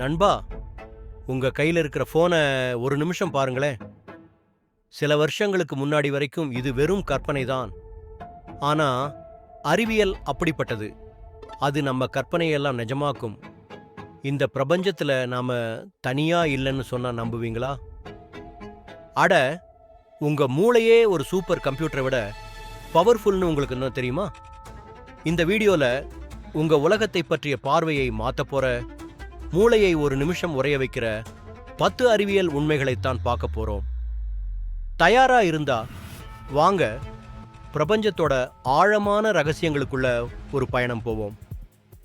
நண்பா உங்க கையில் இருக்கிற ஃபோனை ஒரு நிமிஷம் பாருங்களேன். சில வருஷங்களுக்கு முன்னாடி வரைக்கும் இது வெறும் கற்பனை தான் ஆனா அறிவியல் அப்படிப்பட்டது. அது நம்ம கற்பனையெல்லாம் நிஜமாக்கும். இந்த பிரபஞ்சத்தில் நாம் தனியாக இல்லைன்னு சொன்னால் நம்புவீங்களா? அட உங்கள் மூளையே ஒரு சூப்பர் கம்ப்யூட்டரை விட பவர்ஃபுல்னு உங்களுக்கு என்ன தெரியுமா? இந்த வீடியோவில் உங்கள் உலகத்தை பற்றிய பார்வையை மாற்ற போகிற மூளையை ஒரு நிமிஷம் உறைய வைக்கிற பத்து அறிவியல் உண்மைகளைத்தான் பார்க்க போகிறோம் தயாரா இருந்தா வாங்க பிரபஞ்சத்தோட ஆழமான ரகசியங்களுக்குள்ள ஒரு பயணம் போவோம்.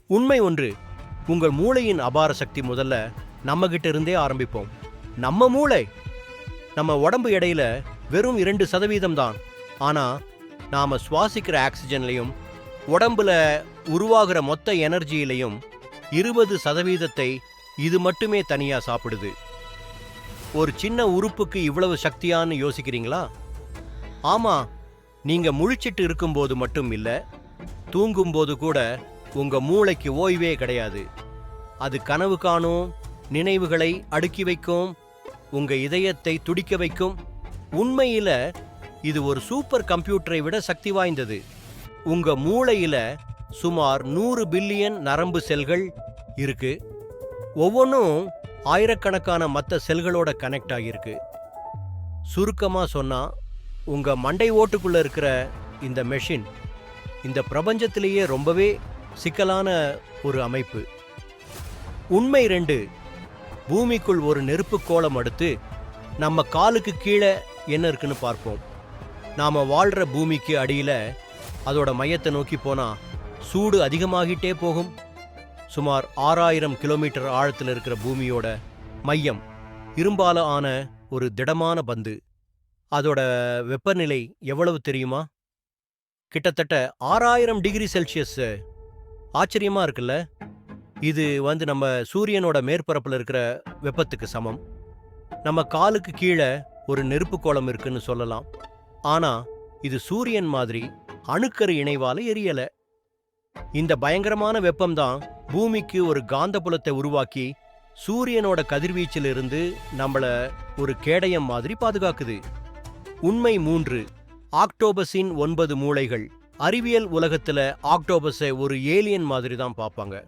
உண்மை ஒன்று உங்கள் மூளையின் அபார சக்தி முதல்ல நம்மகிட்ட இருந்தே ஆரம்பிப்போம். நம்ம மூளை நம்ம உடம்பு எடையில வெறும் இரண்டு சதவீதம் தான். ஆனா நாம சுவாசிக்கிற ஆக்சிஜன்லையும் உடம்புல உருவாகிற மொத்த எனர்ஜியிலையும் இருபது சதவீதத்தை இது மட்டுமே தனியா சாப்பிடுது. ஒரு சின்ன உறுப்புக்கு இவ்வளவு சக்தியான்னு யோசிக்கிறீங்களா? ஆமா நீங்க முழிச்சிட்டு இருக்கும்போது மட்டும் இல்லை தூங்கும்போது கூட உங்க மூளைக்கு ஓய்வே கிடையாது. அது கனவு காணும் நினைவுகளை அடுக்கி வைக்கும் உங்க இதயத்தை துடிக்க வைக்கும். உண்மையில இது ஒரு சூப்பர் கம்ப்யூட்டரை விட சக்தி வாய்ந்தது. உங்க மூளையில சுமார் நூறு பில்லியன் நரம்பு செல்கள் இருக்கு. ஒவ்வொன்றும் ஆயிரக்கணக்கான மற்ற செல்களோட கனெக்ட் ஆகியிருக்கு. சுருக்கமாக சொன்னால் உங்கள் மண்டை ஓட்டுக்குள்ளே இருக்கிற இந்த மெஷின் இந்த பிரபஞ்சத்திலேயே ரொம்பவே சிக்கலான ஒரு அமைப்பு. உண்மை ரெண்டு பூமிக்குள் ஒரு நெருப்பு கோலம் அடுத்து நம்ம காலுக்கு கீழே என்ன இருக்குன்னு பார்ப்போம். நாம் வாழ்கிற பூமிக்கு அடியில் அதோட மையத்தை நோக்கி போனால் சூடு அதிகமாகிட்டே போகும். சுமார் ஆறாயிரம் கிலோமீட்டர் ஆழத்தில் இருக்கிற பூமியோட மையம் இரும்பால ஆன ஒரு திடமான பந்து. அதோட வெப்பநிலை எவ்வளவு தெரியுமா? கிட்டத்தட்ட ஆறாயிரம் டிகிரி செல்சியஸ். ஆச்சரியமா இருக்குல்ல? இது வந்து நம்ம சூரியனோட மேற்பரப்பில் இருக்கிற வெப்பத்துக்கு சமம். நம்ம காலுக்கு கீழே ஒரு நெருப்பு கோலம் இருக்குன்னு சொல்லலாம். ஆனா இது சூரியன் மாதிரி அணுக்கரு இணைவால எரியலை. இந்த பயங்கரமான வெப்பம்தான் பூமிக்கு ஒரு காந்தப்புலத்தை உருவாக்கி சூரியனோட கதிர்வீச்சிலிருந்து நம்மள ஒரு கேடயம் மாதிரி பாதுகாக்குது. உண்மை மூன்று ஆக்டோபஸின் ஒன்பது மூளைகள் அறிவியல் உலகத்துல ஆக்டோபஸை ஒரு ஏலியன் மாதிரி தான் பார்ப்பாங்க.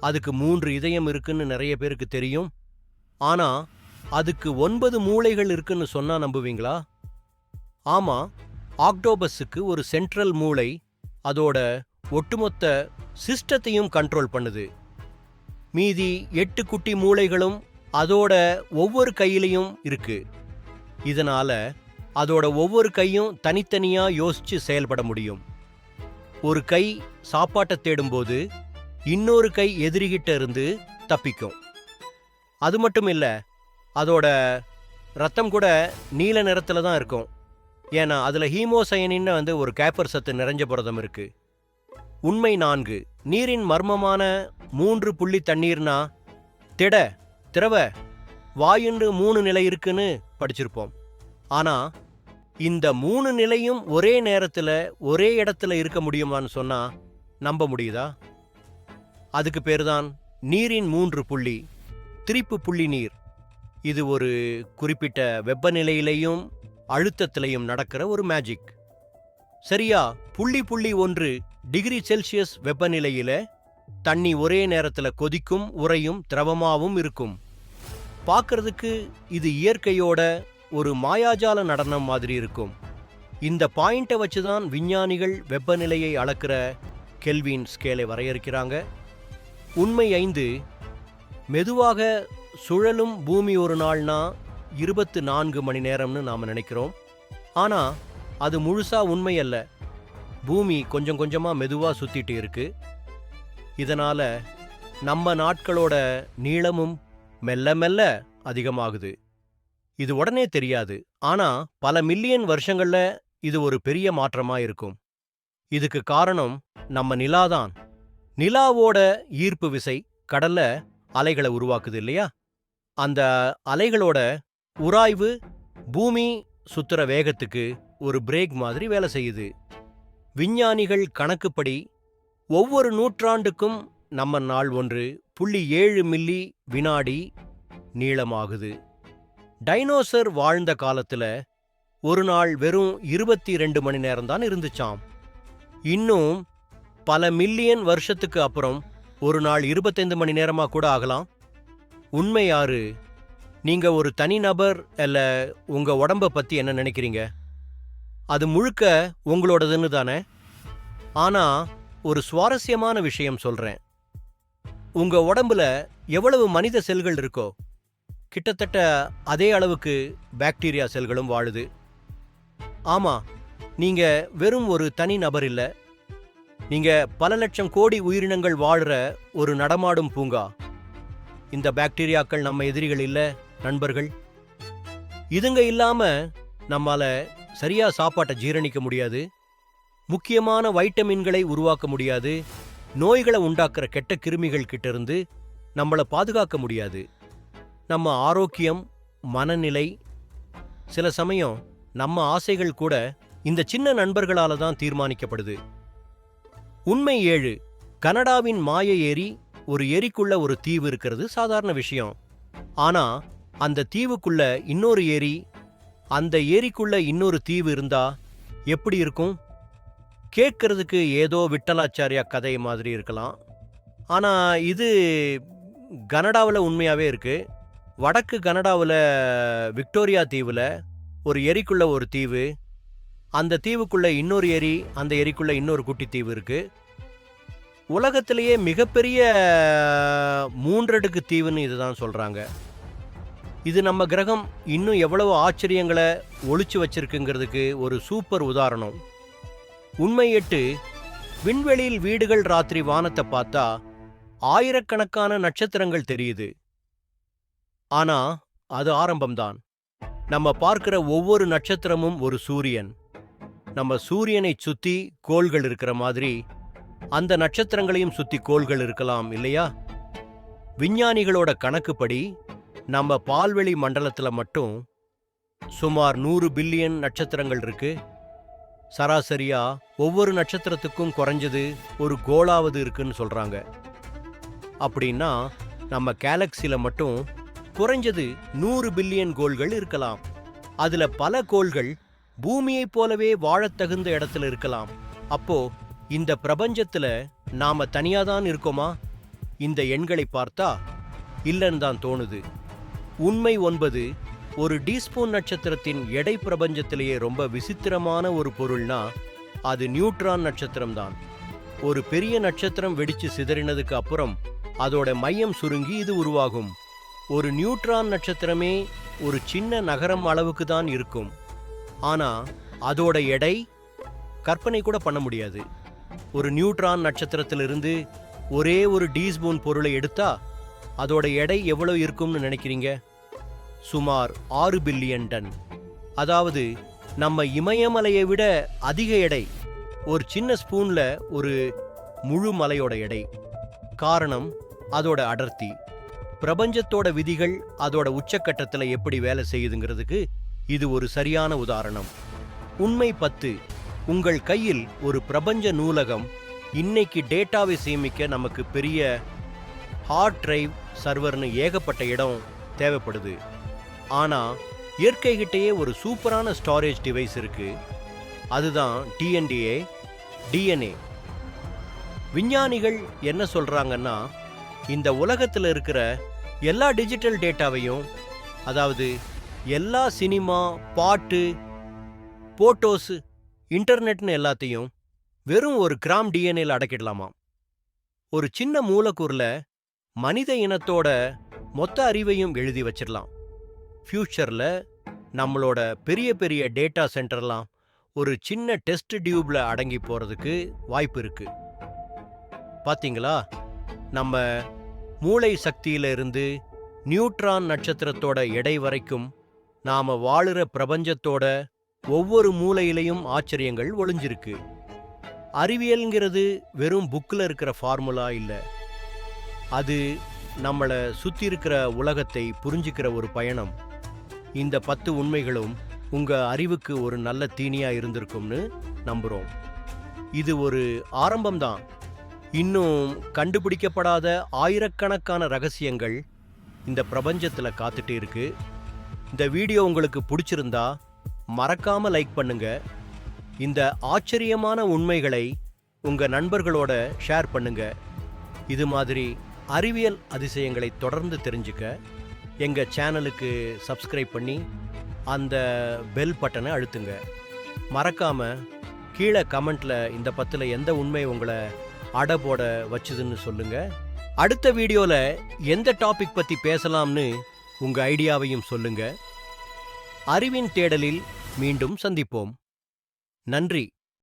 அதுக்கு மூன்று இதயம் இருக்குன்னு நிறைய பேருக்கு தெரியும். ஆனா அதுக்கு ஒன்பது மூளைகள் இருக்குன்னு சொன்னா நம்புவீங்களா? ஆமா ஆக்டோபஸுக்கு ஒரு சென்ட்ரல் மூளை அதோட ஒட்டுமொத்த சிஸ்டத்தையும் கண்ட்ரோல் பண்ணுது. மீதி எட்டு குட்டி மூளைகளும் அதோட ஒவ்வொரு கையிலையும் இருக்கு. இதனால அதோட ஒவ்வொரு கையும் தனித்தனியா யோசிச்சு செயல்பட முடியும். ஒரு கை சாப்பாட்டை தேடும்போது இன்னொரு கை எதிரிகிட்ட இருந்து தப்பிக்கும். அது மட்டும் இல்லை அதோட ரத்தம் கூட நீல நிறத்துல தான் இருக்கும். ஏன்னா அதில் ஹீமோசயனின்னு வந்து ஒரு கேப்பர் சத்து நிறைஞ்ச புரதம் இருக்குது உண்மை நான்கு. நீரின் மர்மமான மூன்று புள்ளி தண்ணீர்னா? திட திரவ வாயுன்று மூணு நிலை இருக்குன்னு படிச்சிருப்போம். ஆனால் இந்த மூணு நிலையும் ஒரே நேரத்தில் ஒரே இடத்துல இருக்க முடியுமான்னு சொன்னால் நம்ப முடியுதா? அதுக்கு பேர் தான் நீரின் மூன்று புள்ளி. திரிப்பு புள்ளி நீர். இது ஒரு குறிப்பிட்ட வெப்பநிலையிலையும் அழுத்தத்திலையும் நடக்கிற ஒரு மேஜிக். சரியா? புள்ளி புள்ளி ஒன்று டிகிரி செல்சியஸ் வெப்பநிலையில தண்ணி ஒரே நேரத்தில் கொதிக்கும் உறையும் திரவமாகவும் இருக்கும். பார்க்கறதுக்கு இது இயற்கையோட ஒரு மாயாஜால நடனம் மாதிரி இருக்கும். இந்த பாயிண்ட்டை வச்சு தான் விஞ்ஞானிகள் வெப்பநிலையை அளக்கிற கெல்வின் ஸ்கேலை வரையறுக்கிறாங்க. உண்மை ஐந்து மெதுவாக சுழலும் பூமி ஒரு நாள்னா இருபத்து நான்கு மணி நேரம்னு நாம் நினைக்கிறோம். ஆனால் அது முழுசாக உண்மை அல்ல. பூமி கொஞ்சம் கொஞ்சமா மெதுவா சுத்திட்டு இருக்கு. இதனால நம்ம நாட்களோட நீளமும் மெல்ல மெல்ல அதிகமாகுது. இது உடனே தெரியாது ஆனா பல மில்லியன் வருஷங்கள்ல இது ஒரு பெரிய மாற்றமா இருக்கும். இதுக்கு காரணம் நம்ம நிலாதான் நிலாவோட ஈர்ப்பு விசை கடல்ல அலைகளை உருவாக்குது இல்லையா? அந்த அலைகளோட உராய்வு பூமி சுத்துற வேகத்துக்கு ஒரு பிரேக் மாதிரி வேலை செய்யுது. விஞ்ஞானிகள் கணக்குப்படி ஒவ்வொரு நூற்றாண்டுக்கும் நம்ம நாள் ஒன்று புள்ளி ஏழு மில்லி வினாடி நீளமாகுது. டைனோசர் வாழ்ந்த காலத்துல ஒரு நாள் வெறும் இருபத்தி ரெண்டு மணி நேரம் தான் இருந்துச்சாம். இன்னும் பல மில்லியன் வருஷத்துக்கு அப்புறம் ஒரு நாள் இருபத்தைந்து மணி நேரமா கூட ஆகலாம். உண்மை யாரு? நீங்க ஒரு தனிநபர் இல்லை உங்க உடம்ப பத்தி என்ன நினைக்கிறீங்க? அது முழுக்க உங்களோடதுன்னு தானே? ஆனா ஒரு சுவாரஸ்யமான விஷயம் சொல்றேன். உங்க உடம்புல எவ்வளவு மனித செல்கள் இருக்கோ கிட்டத்தட்ட அதே அளவுக்கு பாக்டீரியா செல்களும் வாழுது. ஆமா நீங்க வெறும் ஒரு தனி நபர் இல்லை. நீங்க பல லட்சம் கோடி உயிரினங்கள் வாழ்ற ஒரு நடமாடும் பூங்கா. இந்த பாக்டீரியாக்கள் நம்ம எதிரிகள் இல்லை நண்பர்கள். இதுங்க இல்லாம நம்மால சரியா சாப்பாட்டை ஜீரணிக்க முடியாது? முக்கியமான வைட்டமின்களை உருவாக்க முடியாது? நோய்களை உண்டாக்குற கெட்ட கிருமிகள் கிட்டிருந்து நம்மளை பாதுகாக்க முடியாது? நம்ம ஆரோக்கியம் மனநிலை சில சமயம் நம்ம ஆசைகள் கூட இந்த சின்ன நண்பர்களால தான் தீர்மானிக்கப்படுது. உண்மை ஏழு கனடாவின் மாய ஏரி ஒரு ஏரிக்குள்ள ஒரு தீவு இருக்கிறது சாதாரண விஷயம். ஆனா அந்த தீவுக்குள்ள இன்னொரு ஏரி அந்த ஏரிக்குள்ள இன்னொரு தீவு இருந்தா எப்படி இருக்கும்? கேட்கறதுக்கு ஏதோ விட்டலாச்சாரியா கதை மாதிரி இருக்கலாம். ஆனால் இது கனடாவில் உண்மையாகவே இருக்கு. வடக்கு கனடாவில் விக்டோரியா தீவில் ஒரு எரிக்குள்ள ஒரு தீவு. அந்த தீவுக்குள்ள இன்னொரு ஏரி அந்த ஏரிக்குள்ள இன்னொரு குட்டி தீவு இருக்கு. உலகத்திலேயே மிகப்பெரிய மூன்றடுக்கு தீவுன்னு இதுதான் சொல்கிறாங்க இது நம்ம கிரகம் இன்னும் எவ்வளவு ஆச்சரியங்களை ஒழிச்சு வச்சிருக்குங்கிறதுக்கு ஒரு சூப்பர் உதாரணம். உண்மை எட்டு விண்வெளியில் வீடுகள் ராத்திரி வானத்தை பார்த்தா ஆயிரக்கணக்கான நட்சத்திரங்கள் தெரியுது. ஆனா அது ஆரம்பம்தான். நம்ம பார்க்கிற ஒவ்வொரு நட்சத்திரமும் ஒரு சூரியன். நம்ம சூரியனை சுத்தி கோள்கள் இருக்கிற மாதிரி அந்த நட்சத்திரங்களையும் சுத்தி கோள்கள் இருக்கலாம் இல்லையா? விஞ்ஞானிகளோட கணக்குப்படி நம்ம பால்வெளி மண்டலத்தில் மட்டும் சுமார் நூறு பில்லியன் நட்சத்திரங்கள் இருக்கு. சராசரியா ஒவ்வொரு நட்சத்திரத்துக்கும் குறைஞ்சது ஒரு கோளாவது இருக்குன்னு சொல்றாங்க. அப்படின்னா நம்ம கேலக்சியில மட்டும் குறைஞ்சது நூறு பில்லியன் கோள்கள் இருக்கலாம். அதுல பல கோள்கள் பூமியைப் போலவே வாழத் தகுந்த இடத்துல இருக்கலாம். அப்போ இந்த பிரபஞ்சத்துல நாம தனியாதான் இருக்கோமா? இந்த எண்களை பார்த்தா இல்லைன்னு தான் தோணுது. உண்மை ஒன்பது ஒரு டீஸ்பூன் நட்சத்திரத்தின் எடை பிரபஞ்சத்திலேயே ரொம்ப விசித்திரமான ஒரு பொருள்னா அது நியூட்ரான் நட்சத்திரம் தான் ஒரு பெரிய நட்சத்திரம் வெடிச்சு சிதறினதுக்கு அப்புறம் அதோட மையம் சுருங்கி இது உருவாகும். ஒரு நியூட்ரான் நட்சத்திரமே ஒரு சின்ன நகரம் அளவுக்கு தான் இருக்கும். ஆனா அதோட எடை கற்பனை கூட பண்ண முடியாது. ஒரு நியூட்ரான் நட்சத்திரத்திலிருந்து ஒரே ஒரு டீஸ்பூன் பொருளை எடுத்தா அதோட எடை எவ்வளவு இருக்கும்னு நினைக்கிறீங்க? சுமார் ஆறு பில்லியன் டன். அதாவது நம்ம இமயமலையை விட அதிக எடை. ஒரு சின்ன ஸ்பூனில் ஒரு முழு மலையோட எடை. காரணம் அதோட அடர்த்தி. பிரபஞ்சத்தோட விதிகள் அதோட உச்சக்கட்டத்தில் எப்படி வேலை செய்யுதுங்கிறதுக்கு இது ஒரு சரியான உதாரணம். உண்மை பத்து உங்கள் கையில் ஒரு பிரபஞ்ச நூலகம் இன்னைக்கு டேட்டாவை சேமிக்க நமக்கு பெரிய ஹார்ட் டிரைவ் சர்வர்னு ஏகப்பட்ட இடம் தேவைப்படுது. ஆனால் இயற்கைகிட்டேயே ஒரு சூப்பரான ஸ்டாரேஜ் டிவைஸ் இருக்குது அதுதான் டிஎன்டிஏ டிஎன்ஏ விஞ்ஞானிகள் என்ன சொல்கிறாங்கன்னா இந்த உலகத்தில் இருக்கிற எல்லா டிஜிட்டல் டேட்டாவையும் அதாவது எல்லா சினிமா பாட்டு போட்டோஸு இன்டர்நெட்னு எல்லாத்தையும் வெறும் ஒரு கிராம் டிஎன்ஏல அடக்கிடலாமா ஒரு சின்ன மூலக்கூறில் மனித இனத்தோட மொத்த அறிவையும் எழுதி வச்சிடலாம். ஃப்யூச்சரில் நம்மளோட பெரிய பெரிய டேட்டா சென்டர்லாம் ஒரு சின்ன டெஸ்ட் டியூப்பில் அடங்கி போகிறதுக்கு வாய்ப்பு இருக்குது பார்த்தீங்களா நம்ம மூளை சக்தியிலிருந்து நியூட்ரான் நட்சத்திரத்தோட எடை வரைக்கும் நாம் வாழுற பிரபஞ்சத்தோட ஒவ்வொரு மூலையிலையும் ஆச்சரியங்கள் ஒளிஞ்சிருக்கு. அறிவியல்ங்கிறது வெறும் புக்கில் இருக்கிற ஃபார்முலா இல்லை. அது நம்மளை சுற்றி இருக்கிற உலகத்தை புரிஞ்சுக்கிற ஒரு பயணம். இந்த பத்து உண்மைகளும் உங்க அறிவுக்கு ஒரு நல்ல தீனியா இருந்திருக்கும்னு நம்புறோம். இது ஒரு ஆரம்பம்தான். இன்னும் கண்டுபிடிக்கப்படாத ஆயிரக்கணக்கான ரகசியங்கள் இந்த பிரபஞ்சத்தில் காத்துட்டு இருக்கு. இந்த வீடியோ உங்களுக்கு பிடிச்சிருந்தா மறக்காம லைக் பண்ணுங்க. இந்த ஆச்சரியமான உண்மைகளை உங்க நண்பர்களோட ஷேர் பண்ணுங்க. இது மாதிரி அறிவியல் அதிசயங்களை தொடர்ந்து தெரிஞ்சுக்க எங்கள் சேனலுக்கு சப்ஸ்கிரைப் பண்ணி அந்த பெல் பட்டனை அழுத்துங்க. மறக்காமல் கீழே கமெண்ட்டில் இந்த பத்தில் எந்த உண்மை உங்களை அட போட வச்சுதுன்னு சொல்லுங்கள் அடுத்த வீடியோவில் எந்த டாபிக் பற்றி பேசலாம்னு உங்கள் ஐடியாவையும் சொல்லுங்கள் அறிவின் தேடலில் மீண்டும் சந்திப்போம். நன்றி.